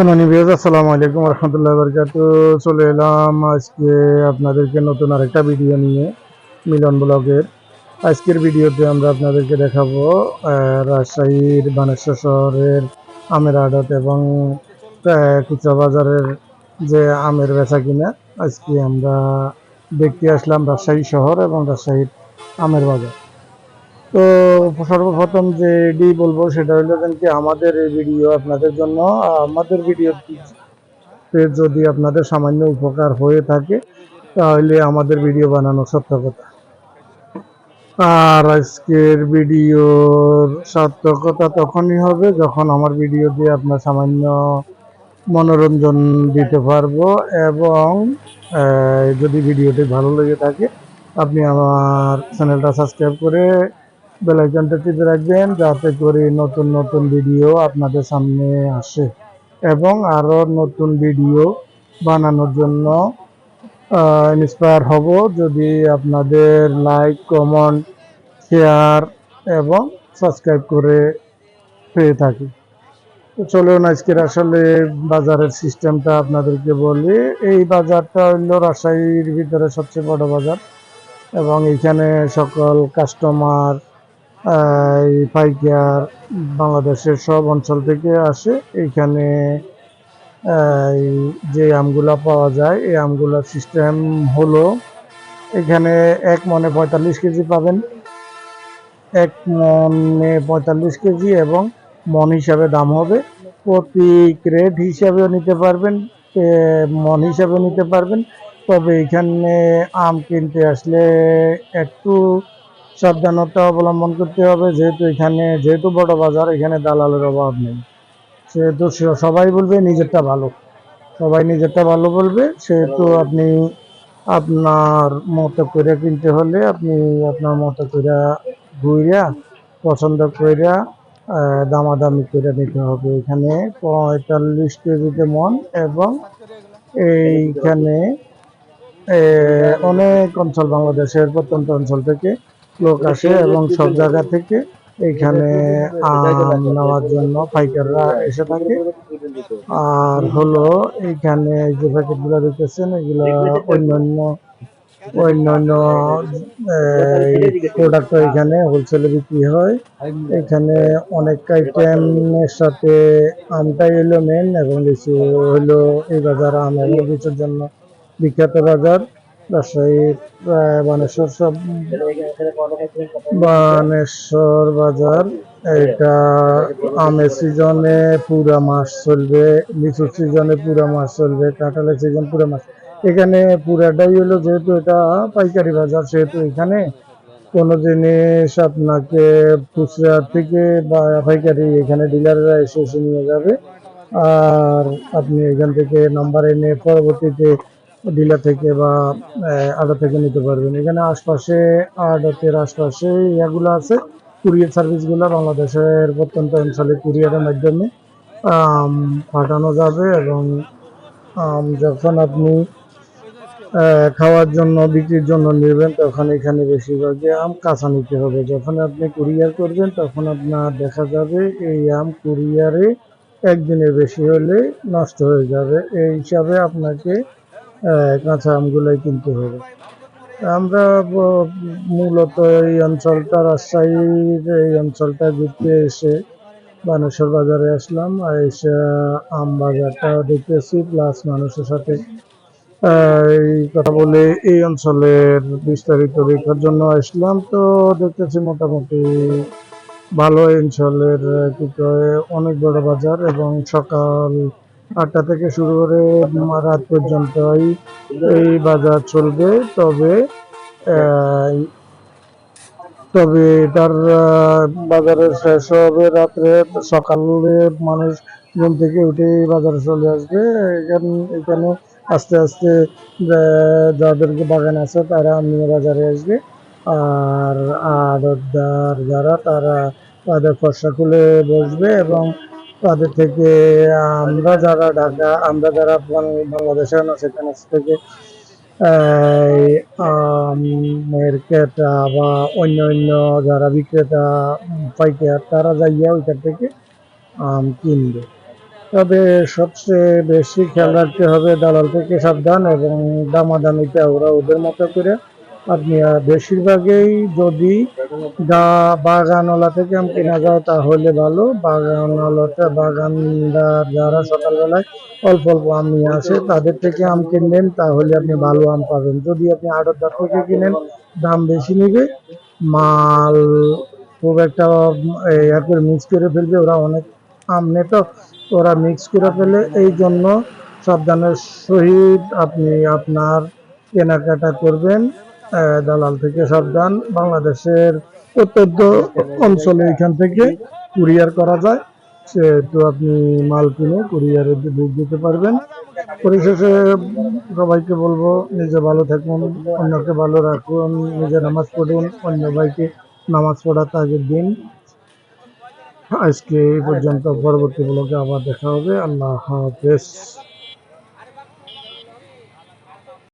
সম্মানী বিয়াজ আসসালামু আলাইকুম রহমতুল্লাহ বরকাত। চলে এলাম আজকে আপনাদেরকে নতুন আরেকটা ভিডিও নিয়ে, মিলন ব্লগের। আজকের ভিডিওতে আমরা আপনাদেরকে দেখাবো রাজশাহীর বানেশ্বর শহরের আমের আড়ত এবং খুচরা বাজারের যে আমের বেচা কিনা। আজকে আমরা দেখতে আসলাম রাজশাহী শহর এবং রাজশাহীর আমের বাজার। তো সর্বপ্রথম যে এডি বলব সেটা হলো কি আমাদের এই ভিডিও আপনাদের জন্য, আমাদের ভিডিওতে যদি আপনাদের সামান্য উপকার হয়ে থাকে, তাহলে আমাদের ভিডিও বানানো কথা। আর আজকের ভিডিওর সার্থকতা তখনই হবে যখন আমার ভিডিও দিয়ে আপনার সামান্য মনোরঞ্জন দিতে পারব এবং যদি ভিডিওটি ভালো লেগে থাকে, আপনি আমার চ্যানেলটা সাবস্ক্রাইব করে বেলাইকনটা টিপে রাখবেন, যাতে করে নতুন নতুন ভিডিও আপনাদের সামনে আসে। এবং আরও নতুন ভিডিও বানানোর জন্য ইন্সপায়ার হব যদি আপনাদের লাইক কমেন্ট শেয়ার এবং সাবস্ক্রাইব করে পেয়ে থাকি। চলুন আজকের আসলে বাজারের সিস্টেমটা আপনাদেরকে বলি। এই বাজারটা হইল রাজশাহীর ভিতরে সবচেয়ে বড় বাজার। এবং এখানে সকল কাস্টমার এই পাইকার বাংলাদেশের সব অঞ্চল থেকে আসে। এইখানে এই যে আমগুলা পাওয়া যায়, এই আমগুলার সিস্টেম হলো, এখানে এক মনে পঁয়তাল্লিশ কেজি পাবেন। এক মনে পঁয়তাল্লিশ কেজি এবং মন হিসাবে দাম হবে। প্রতি ক্রেট হিসাবেও নিতে পারবেন মন হিসাবে নিতে পারবেন। তবে এখানে আম কিনতে আসলে একটু সাবধানতা অবলম্বন করতে হবে, যেহেতু এখানে, যেহেতু বড় বাজার, এখানে দালালের অভাব নেই। সেহেতু সবাই বলবে নিজেরটা ভালো। সবাই নিজেরটা ভালো বলবে, সেহেতু আপনি আপনার মতো করে কিনতে হলে আপনি আপনার মতো করে ঘুরিয়া, পছন্দ কইরা দামাদামি করে নিতে হবে। এখানে পঁয়তাল্লিশ কেজিতে মন এবং এইখানে অনেক অঞ্চল বাংলাদেশের প্রত্যন্ত অঞ্চল থেকে লোক আসে এবং সব জায়গা থেকে এইখানে আম নেওয়ার জন্য পাইকাররা এসে থাকে। আর হলো এইখানে যে প্যাকেটগুলো দেখতেছেন, এগুলো অন্যান্য অন্যান্য প্রোডাক্ট এখানে হোলসেলে বিক্রি হয়। এখানে অনেক আইটেমের সাথে আমটাই হলো মেন এবং লিচু হলো এই বাজার আম এবং লিচুর জন্য বিখ্যাত বাজার। রাজশাহীর প্রায় বানেশ্বর সব বানেশ্বর বাজার, এটা আমের সিজনে পুরা মাস চলবে, লিচুর সিজনে পুরা মাস চলবে, কাঁঠালের সিজন পুরা মাস। এখানে পুরাটাই হলো যেহেতু এটা পাইকারি বাজার, সেহেতু এখানে কোনো জিনিস আপনাকে খুচরা থেকে বা পাইকারি এখানে ডিলাররা এসে এসে নিয়ে যাবে। আর আপনি এখান থেকে নাম্বার এনে পরবর্তীতে ডিলার থেকে বা আড়া থেকে নিতে পারবেন। এখানে আশপাশে আড়তের আশপাশে ইয়াগুলো আছে, কুরিয়ার সার্ভিসগুলো বাংলাদেশের প্রত্যন্ত অঞ্চলে কুরিয়ারের মাধ্যমে পাঠানো যাবে এবং যখন আপনি খাওয়ার জন্য, বিক্রির জন্য নেবেন, তখন এখানে বেশিরভাগই আম কাঁচা নিতে হবে। যখন আপনি কুরিয়ার করবেন, তখন আপনার দেখা যাবে এই আম কুরিয়ারে একদিনের বেশি হলে নষ্ট হয়ে যাবে। এই হিসাবে আপনাকে কাঁচা আমগুলোই কিনতে হবে। আমরা মূলত এই অঞ্চলটা, রাজশাহীর এই অঞ্চলটা ঘুরতে এসে বানেশ্বর বাজারে আসলাম এসে আম বাজারটা দেখতেছি প্লাস মানুষের সাথে এই কথা বলে এই অঞ্চলের বিস্তারিত দেখার জন্য আসলাম। তো দেখতেছি মোটামুটি ভালো অঞ্চলের কি অনেক বড় বাজার এবং সকাল আটটা থেকে শুরু করে রাত পর্যন্তই এই বাজার চলবে। তবে তবে এটার আহ, বাজারের শেষ হবে রাত্রে সকালে মানুষ ঘুম থেকে উঠে বাজারে চলে আসবে। এখানে এখানে আস্তে আস্তে যাদেরকে বাগান আছে তারা নিয়ে বাজারে আসবে। আর আড়তদার যারা তারা তাদের ফর্সা খুলে বসবে এবং তাদের থেকে আমরা যারা ঢাকা, আমরা যারা বাংলাদেশে না, সেখানে থেকে আমের ক্রেতা বা অন্য অন্য যারা বিক্রেতা, পাইকার, তারা যাইয়া ওইখান থেকে আম কিনবে। তবে সবচেয়ে বেশি খেয়াল রাখতে হবে দালাল থেকে সাবধান এবং দামাদামিতে ওরা ওদের মতো করে আপনি বেশিরভাগই যদি গা বাগানওয়ালা থেকে আম কেনা যায় তাহলে ভালো। বাগানওয়ালাটা, বাগানদার যারা সকালবেলায় অল্প অল্প আম নিয়ে আসে, তাদের থেকে আম কিনবেন তাহলে আপনি ভালো আম পাবেন। যদি আপনি আড়তদার থেকে কিনেন, দাম বেশি নেবে। মাল খুব একটা ইয়া করে মিক্স করে ফেলবে, ওরা অনেক আম নেই তো, ওরা মিক্স করে ফেলে। এই জন্য সাবধানের সহিত আপনি আপনার কেনাকাটা করবেন। দালাল থেকে সাবধান। বাংলাদেশের অত্যন্ত অঞ্চলে এখান থেকে কুরিয়ার করা যায়। সেহেতু আপনি মাল কিনে কুরিয়ারে বুক দিতে পারবেন। পরিশেষে সবাইকে বলব, নিজে ভালো থাকুন, অন্যকে ভালো রাখুন, নিজে নামাজ পড়ুন, অন্য ভাইকে নামাজ পড়া তাগের দিন। আজকে এই পর্যন্ত পরবর্তী ব্লগে আবার দেখা হবে। আল্লাহ হাফেজ।